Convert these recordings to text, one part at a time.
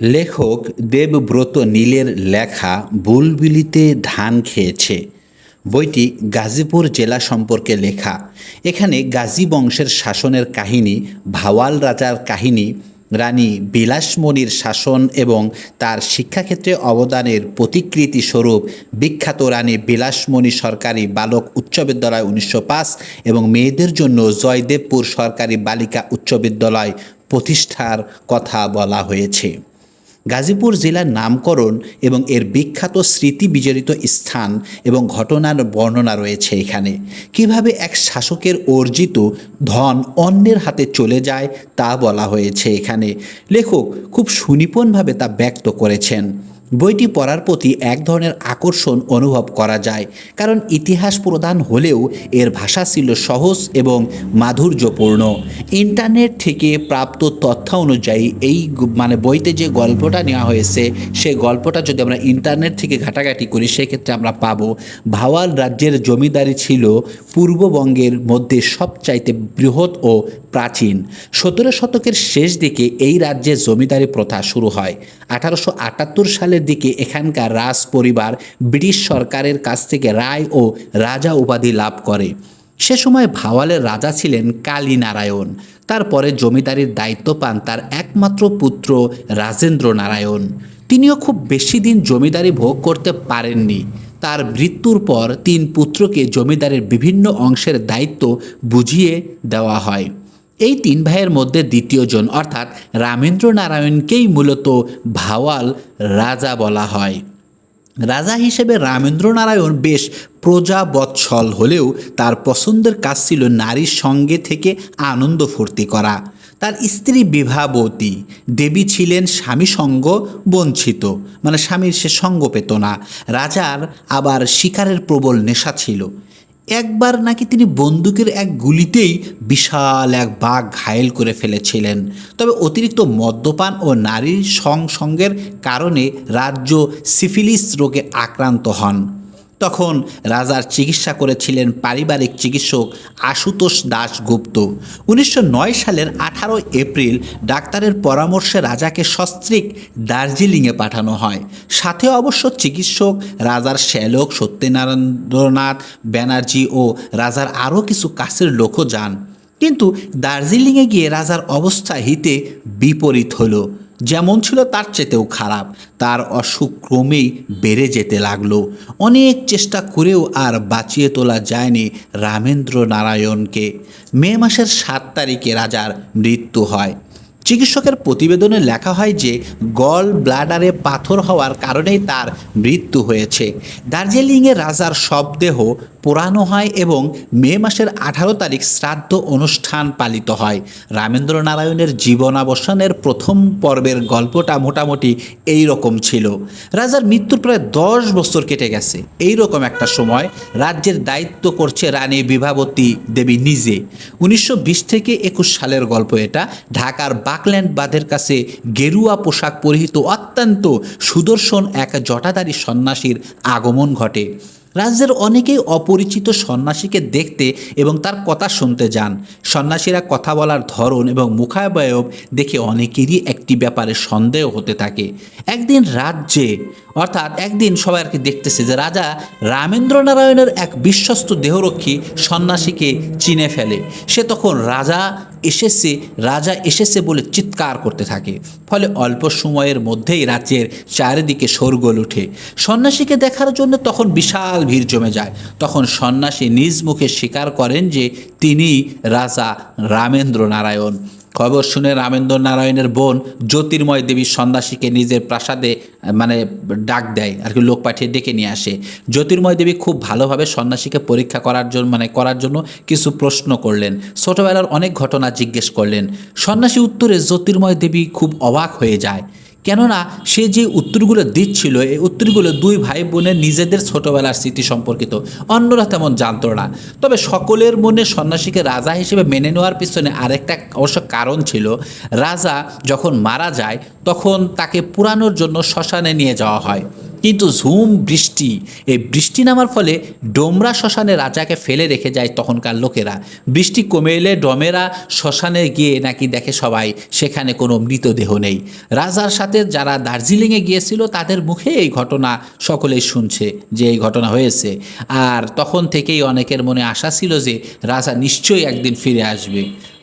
লেখক দেবব্রত নীলের লেখা বুলবিলিতে ধান খেয়েছে। বইটি গাজীপুর জেলা সম্পর্কে লেখা। এখানে গাজী বংশের শাসনের কাহিনী, ভাওয়াল রাজার কাহিনী, রানী বিলাসমণির শাসন এবং তার শিক্ষাক্ষেত্রে অবদানের প্রতিকৃতি স্বরূপ বিখ্যাত রানী বিলাসমণি সরকারি বালক উচ্চ বিদ্যালয় উনিশশো পাঁচ এবং মেয়েদের জন্য জয়দেবপুর সরকারি বালিকা উচ্চ বিদ্যালয় প্রতিষ্ঠার কথা বলা হয়েছে। গাজীপুর জেলার নামকরণ এবং এর বিখ্যাত স্মৃতি বিজড়িত স্থান এবং ঘটনার বর্ণনা রয়েছে এখানে। কীভাবে এক শাসকের অর্জিত ধন অন্যের হাতে চলে যায় তা বলা হয়েছে এখানে। লেখক খুব সুনিপুণভাবে তা ব্যক্ত করেছেন। বইটি পড়ার প্রতি এক ধরনের আকর্ষণ অনুভব করা যায়, কারণ ইতিহাস প্রদান হলেও এর ভাষা ছিল সহজ এবং মাধুর্যপূর্ণ। ইন্টারনেট থেকে প্রাপ্ত তথ্য অনুযায়ী এই মানে বইতে যে গল্পটা নেওয়া হয়েছে সেই গল্পটা যদি আমরা ইন্টারনেট থেকে ঘাটাঘাটি করি, সেক্ষেত্রে আমরা পাবো ভাওয়াল রাজ্যের জমিদারি ছিল পূর্ববঙ্গের মধ্যে সবচাইতে বৃহৎ ও প্রাচীন। সতেরো শতকের শেষ দিকে এই রাজ্যে জমিদারি প্রথা শুরু হয়। আঠারোশো আটাত্তর সালের দিকে এখানকার রাজ পরিবার ব্রিটিশ সরকারের কাছ থেকে রায় ও রাজা উপাধি লাভ করে। সে সময় ভাওয়ালের রাজা ছিলেন কালীনারায়ণ। তারপরে জমিদারির দায়িত্ব পান তার একমাত্র পুত্র রাজেন্দ্র নারায়ণ তিনিও খুব বেশি দিন জমিদারি ভোগ করতে পারেননি। তার মৃত্যুর পর তিন পুত্রকে জমিদারের বিভিন্ন অংশের দায়িত্ব বুঝিয়ে দেওয়া হয়। এই তিন ভাইয়ের মধ্যে দ্বিতীয়জন, অর্থাৎ রামেন্দ্র নারায়ণকেই মূলত ভাওয়াল রাজা বলা হয়। রাজা হিসেবে রামেন্দ্র নারায়ণ বেশ প্রজাবৎসল হলেও তার পছন্দের কাজ ছিল নারীর সঙ্গে থেকে আনন্দ ফুর্তি করা। তার স্ত্রী বিভাবতী দেবী ছিলেন স্বামী সঙ্গ বঞ্চিত মানে স্বামীর সে সঙ্গ পেত না। রাজার আবার শিকারের প্রবল নেশা ছিল। একবার নাকি তিনি বন্দুকের এক গুলিতেই বিশাল এক বাঘ ঘায়েল করে ফেলেছিলেন। তবে অতিরিক্ত মদ্যপান ও নারীর সংসঙ্গের কারণে রাজ্য সিফিলিস রোগে আক্রান্ত হন। তখন রাজার চিকিৎসা করেছিলেন পারিবারিক চিকিৎসক আশুতোষ দাশগুপ্ত। উনিশশো নয় সালের আঠারো এপ্রিল ডাক্তারের পরামর্শে রাজাকে সস্ত্রীক দার্জিলিংয়ে পাঠানো হয়। সাথে অবশ্য চিকিৎসক রাজার শ্যালক সত্যনারায়ণনাথ ব্যানার্জি ও রাজার আরও কিছু কাছের লোকও যান। কিন্তু দার্জিলিংয়ে গিয়ে রাজার অবস্থা হিতে বিপরীত হলো। যেমন ছিল তার চেতেও খারাপ, তার অসুখ ক্রমেই বেড়ে যেতে লাগল। অনেক চেষ্টা করেও আর বাঁচিয়ে তোলা যায়নি রামেন্দ্র নারায়ণকে মে মাসের সাত তারিখে রাজার মৃত্যু হয়। চিকিৎসকের প্রতিবেদনে লেখা হয় যে গল ব্লাডারে পাথর হওয়ার কারণেই তার মৃত্যু হয়েছে। দার্জিলিংয়ে রাজার শবদেহ পোড়ানো হয় এবং মে মাসের আঠারো তারিখ শ্রাদ্ধ অনুষ্ঠান পালিত হয়। রামেন্দ্র নারায়ণের জীবনাবসানের প্রথম পর্বের গল্পটা মোটামুটি এই রকম ছিল। রাজার মৃত্যুর প্রায় দশ বছর কেটে গেছে। এই রকম একটা সময় রাজ্যের দায়িত্ব করছে রানী বিভাবতী দেবী নিজে। উনিশশো বিশ থেকে একুশ সালের গল্প এটা। ঢাকার বাকল্যান্ড বাঁধের কাছে গেরুয়া পোশাক পরিহিত অত্যন্ত সুদর্শন এক জটাধারী সন্ন্যাসীর আগমন ঘটে। রাজ্যের অনেকেই অপরিচিত সন্ন্যাসীকে দেখতে এবং তার কথা শুনতে যান। সন্ন্যাসীরা কথা বলার ধরন এবং মুখাবয়ব দেখে অনেকেরই একটি ব্যাপারে সন্দেহ হতে থাকে। একদিন রাজ্যে, অর্থাৎ একদিন সবাই আর কি দেখতেছে যে রাজা রামেন্দ্র নারায়ণের এক বিশ্বস্ত দেহরক্ষী সন্ন্যাসীকে চিনে ফেলে। সে তখন রাজা এসেছে, রাজা এসেছে বলে চিৎকার করতে থাকে। ফলে অল্প সময়ের মধ্যেই রাজ্যের চারিদিকে শোরগোল উঠে। সন্ন্যাসীকে দেখার জন্য তখন বিশাল ভিড় জমে যায়। তখন সন্ন্যাসী নিজ মুখে স্বীকার করেন যে তিনি রাজা রামেন্দ্র নারায়ণ খবর শুনে রামেন্দ্র নারায়ণের বোন জ্যোতির্ময় দেবী সন্ন্যাসীকে নিজের প্রাসাদে মানে ডাক দেয়, আর কি, লোক পাঠিয়ে ডেকে নিয়ে আসে। জ্যোতির্ময় দেবী খুব ভালোভাবে সন্ন্যাসীকে পরীক্ষা করার জন্য মানে করার জন্য কিছু প্রশ্ন করলেন। ছোটবেলার অনেক ঘটনা জিজ্ঞেস করলেন। সন্ন্যাসী উত্তরে জ্যোতির্ময় দেবী খুব অবাক হয়ে যায়। কেননা সে যে উত্তরগুলো দিচ্ছিল, এই উত্তরগুলো দুই ভাই বোনের নিজেদের ছোটবেলার স্মৃতি সম্পর্কিত। অন্যরা তেমন জানত না। তবে সকলের মনে সন্ন্যাসীকে রাজা হিসেবে মেনে নেওয়ার পিছনে আরেকটা অবশ্য কারণ ছিল, রাজা যখন মারা যায়, তখন তাকে পুরানোর জন্য শ্মশানে নিয়ে যাওয়া হয়। কিন্তু ঝুম বৃষ্টি। এই বৃষ্টি নামার ফলে ডোমরা শ্মশানে রাজাকে ফেলে রেখে যায় তখনকার লোকেরা। বৃষ্টি কমে এলে ডোমেরা শ্মশানে গিয়ে নাকি দেখে সবাই, সেখানে কোনো মৃতদেহ নেই। রাজার সাথে যারা দার্জিলিংয়ে গিয়েছিল, তাদের মুখে এই ঘটনা সকলেই শুনছে যে এই ঘটনা হয়েছে। আর তখন থেকেই অনেকের মনে আশা ছিল যে রাজা নিশ্চয়ই একদিন ফিরে আসবে।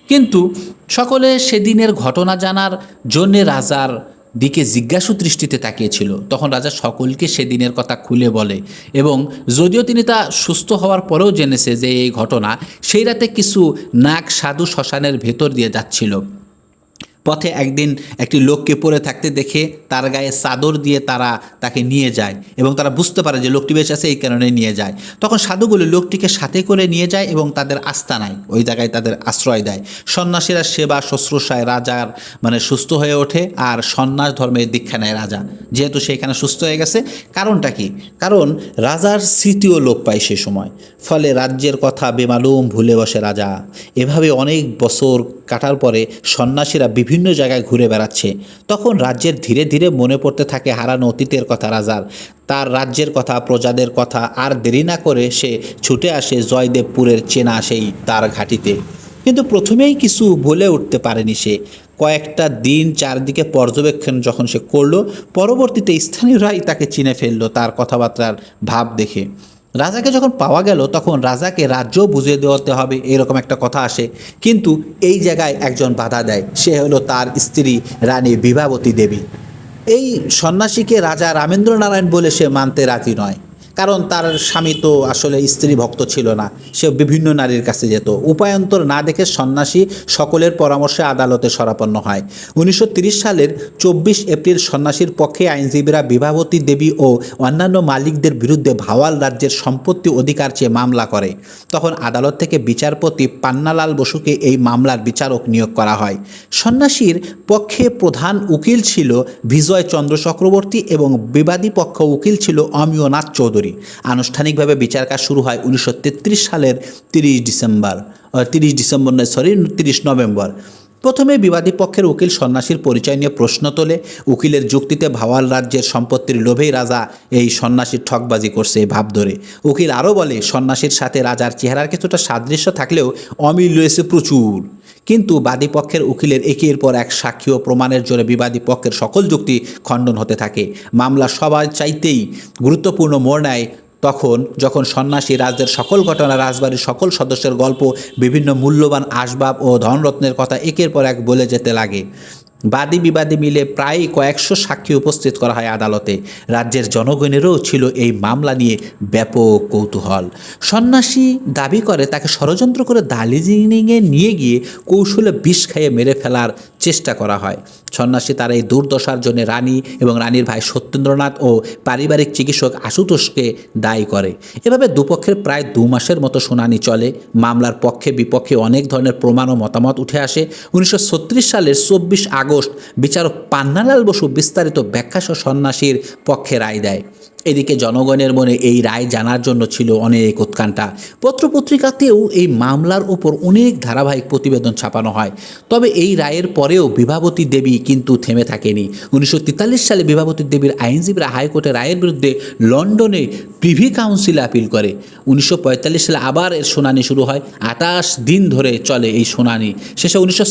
কিন্তু সকলে সেদিনের ঘটনা জানার জন্যে রাজার দিকে জিজ্ঞাসু দৃষ্টিতে তাকিয়েছিল। তখন রাজা সকলকে সেদিনের কথা খুলে বলে এবং যদিও তিনি তা সুস্থ হওয়ার পরেও জেনেছে যে এই ঘটনা সেই রাতে কিছু নাক সাধু শ্মশানের ভেতর দিয়ে যাচ্ছিল। পথে একদিন একটি লোককে পড়ে থাকতে দেখে তার গায়ে চাদর দিয়ে তারা তাকে নিয়ে যায় এবং তারা বুঝতে পারে যে লোকটি বেঁচে আছে, এই কারণে নিয়ে যায়। তখন সাধুগুলো লোকটিকে সাথে করে নিয়ে যায় এবং তাদের আস্থা আস্তানায় ওই জায়গায় তাদের আশ্রয় দেয়। সন্ন্যাসীরা সেবা শুশ্রূষায় রাজার মানে সুস্থ হয়ে ওঠে আর সন্ন্যাস ধর্মের দীক্ষা নেয় রাজা। যেহেতু সেখানে সুস্থ হয়ে গেছে, কারণটা কি? কারণ রাজার স্মৃতিও লোপ পায় সে সময়। ফলে রাজ্যের কথা বেমালুম ভুলে বসে রাজা। এভাবে অনেক বছর কাটার পরে সন্ন্যাসীরা বিভিন্ন জায়গায় ঘুরে বেড়াচ্ছে। তখন রাজ্যের ধীরে ধীরে মনে পড়তে থাকে হারানো অতীতের কথা রাজার। তার রাজ্যের কথা, প্রজাদের কথা, আর দেরি না করে সে ছুটে আসে জয়দেবপুরের চেনা সেই তার ঘাটিতে। কিন্তু প্রথমেই কিছু বলে উঠতে পারেনি সে। কয়েকটা দিন চারদিকে পর্যবেক্ষণ যখন সে করল, পরবর্তীতে স্থানীয়রাই তাকে চিনে ফেলল তার কথাবার্তার ভাব দেখে। রাজাকে যখন পাওয়া গেল, তখন রাজাকে রাজ্য বুঝিয়ে দেওয়াতে হবে, এরকম একটা কথা আসে। কিন্তু এই জায়গায় একজন বাধা দেয়, সে হলো তার স্ত্রী রানী বিভাবতী দেবী। এই সন্ন্যাসীকে রাজা রামেন্দ্র নারায়ণ বলে সে মানতে রাজি নয়। কারণ তার স্বামী তো আসলে স্ত্রী ভক্ত ছিল না, সে বিভিন্ন নারীর কাছে যেত। উপায়ন্তর না দেখে সন্ন্যাসী সকলের পরামর্শে আদালতে সরাপন্ন হয়। উনিশশো সালের চব্বিশ এপ্রিল সন্ন্যাসীর পক্ষে আইনজীবীরা বিভাবতী দেবী ও অন্যান্য মালিকদের বিরুদ্ধে ভাওয়াল রাজ্যের সম্পত্তি অধিকার চেয়ে মামলা করে। তখন আদালত থেকে বিচারপতি পান্নালাল বসুকে এই মামলার বিচারক নিয়োগ করা হয়। সন্ন্যাসীর পক্ষে প্রধান উকিল ছিল বিজয় চন্দ্র চক্রবর্তী এবং বিবাদী পক্ষ উকিল ছিল অমিয়নাথ চৌধুরী। আনুষ্ঠানিকভাবে বিচার কাজ শুরু হয় উনিশশো তেত্রিশ সালের তিরিশ ডিসেম্বর তিরিশ ডিসেম্বর নয় সরি তিরিশ নভেম্বর। প্রথমে বিবাদী পক্ষের উকিল সন্ন্যাসীর পরিচয় নিয়ে প্রশ্ন তোলে। উকিলের যুক্তিতে ভাওয়াল রাজ্যের সম্পত্তির লোভেই রাজা এই সন্ন্যাসীর ঠকবাজি করছে এই ভাব ধরে। উকিল আরও বলে, সন্ন্যাসীর সাথে রাজার চেহারার কিছুটা সাদৃশ্য থাকলেও অমিল রয়েছে প্রচুর। কিন্তু বাদী পক্ষের উকিলের একের পর এক সাক্ষী ও প্রমাণের জোরে বিবাদী পক্ষের সকল যুক্তি খণ্ডন হতে থাকে। মামলা সবার চাইতেই গুরুত্বপূর্ণ মোড় নেয় তখন যখন সন্ন্যাসী রাজ্যের সকল ঘটনা, রাজবাড়ির সকল সদস্যের গল্প, বিভিন্ন মূল্যবান আসবাব ও ধনরত্নের কথা একের পর এক বলে যেতে লাগে। বাদী বিবাদী মিলে প্রায় কয়েকশো সাক্ষী উপস্থিত করা হয় আদালতে। রাজ্যের জনগণেরও ছিল এই মামলা নিয়ে ব্যাপক কৌতূহল। সন্ন্যাসী দাবি করে, তাকে ষড়যন্ত্র করে দার্জিলিংয়ে নিয়ে গিয়ে কৌশলে বিষ খাইয়ে মেরে ফেলার চেষ্টা করা হয়। সন্ন্যাসী তার এই দুর্দশার জন্য রানী এবং রানীর ভাই সত্যেন্দ্রনাথ ও পারিবারিক চিকিৎসক আশুতোষকে দায়ী করে। এভাবে দুপক্ষের প্রায় দু মাসের মতো শুনানি চলে। মামলার পক্ষে বিপক্ষে অনেক ধরনের প্রমাণ ও মতামত উঠে আসে। উনিশশো ছত্রিশ সালের চব্বিশ আগস্ট বিচারক পান্নালাল বসু বিস্তারিত ব্যাখ্যাসহ সন্ন্যাসীর পক্ষে রায় দেয়। এদিকে জনগণের মনে এই রায় জানার জন্য ছিল অনেক উৎকণ্ঠা পত্রপত্রিকাতেও এই মামলার ওপর অনেক ধারাবাহিক প্রতিবেদন ছাপানো হয়। তবে এই রায়ের পরেও বিভাবতী দেবী কিন্তু থেমে থাকেনি। উনিশশো তেতাল্লিশ সালে বিভাবতী দেবীর আইনজীবীরা হাইকোর্টের রায়ের বিরুদ্ধে লন্ডনে প্রিভি কাউন্সিলে আপিল করে। উনিশশো পঁয়তাল্লিশ সালে আবার এর শুনানি শুরু হয়। আটাশ দিন ধরে চলে এই শুনানি। শেষে উনিশশো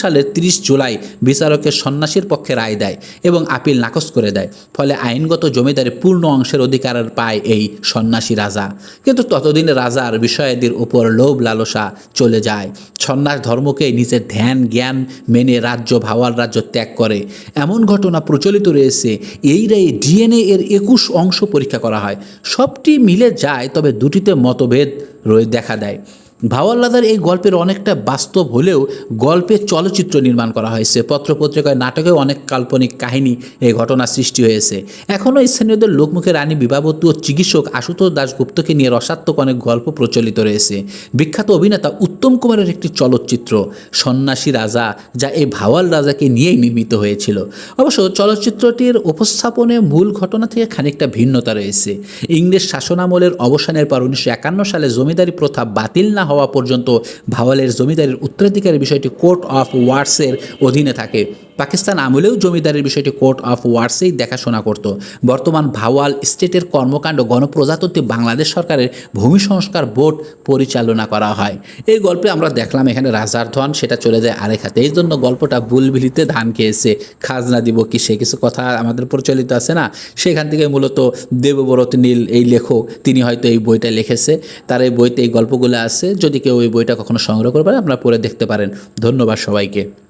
সালের তিরিশ জুলাই বিচারকের সন্ন্যাসীর পক্ষে রায় দেয় এবং আপিল নাকচ করে দেয়। ফলে আইনগত জমিদারি পূর্ণ অংশের অধিকার পায় এই সন্ন্যাসী রাজা। কিন্তু ততদিনে রাজার বিষয়াদির উপর লোভ লালসা চলে যায়। সন্ন্যাস ধর্মকে নিজের ধ্যান, জ্ঞান মেনে রাজ্য ভাওয়াল রাজ্য ত্যাগ করে। এমন ঘটনা প্রচলিত রয়েছে এই রায়ে ডিএনএ এর একুশ অংশ পরীক্ষা করা হয়। সবটি মিলে যায়, তবে দুটিতে মতভেদ রয়ে দেখা দেয়। ভাওয়াল্লাদার এই গল্পের অনেকটা বাস্তব হলেও গল্পের চলচ্চিত্র নির্মাণ করা হয়েছে। পত্রপত্রিকায়, নাটকেও অনেক কাল্পনিক কাহিনী এই ঘটনা সৃষ্টি হয়েছে। এখনও স্থানীয়দের লোকমুখে রানী বিবাবতী ও চিকিৎসক আশুতোষ দাশগুপ্তকে নিয়ে রসাত্মক অনেক গল্প প্রচলিত রয়েছে। বিখ্যাত অভিনেতা উত্তম কুমারের একটি চলচ্চিত্র, সন্ন্যাসী রাজা, যা এই ভাওয়াল রাজাকে নিয়েই নির্মিত হয়েছিল। অবশ্য চলচ্চিত্রটির উপস্থাপনে মূল ঘটনা থেকে খানিকটা ভিন্নতা রয়েছে। ইংরেজ শাসনামলের অবসানের পর উনিশশো একান্ন সালে জমিদারি প্রথা বাতিল না হওয়া পর্যন্ত ভাওয়ালের জমিদারির উত্তরাধিকারের বিষয়টি কোর্ট অফ ওয়ার্ডসের অধীনে থাকে। পাকিস্তান আমলেও জমিদারের বিষয়টি কোর্ট অফ ওয়ার্সেই দেখাশোনা করত। বর্তমান ভাওয়াল স্টেটের কর্মকাণ্ড গণপ্রজাতন্ত্রী বাংলাদেশ সরকারের ভূমি সংস্কার বোর্ড পরিচালনা করা হয়। এই গল্পে আমরা দেখলাম এখানে রাজার ধন, সেটা চলে যায় আরেক হাতে। এই জন্য গল্পটা বুলবিলিতে ধান খেয়েছে। খাজনা দিব কি সে? কিছু কথা আমাদের প্রচলিত আছে না? সেখান থেকে মূলত দেবব্রত নীল, এই লেখক, তিনি হয়তো এই বইটা লিখেছে। তার এই বইতে এই গল্পগুলো আছে। যদি কেউ এই বইটা কখনো সংগ্রহ করবে আপনারা পড়ে দেখতে পারেন। ধন্যবাদ সবাইকে।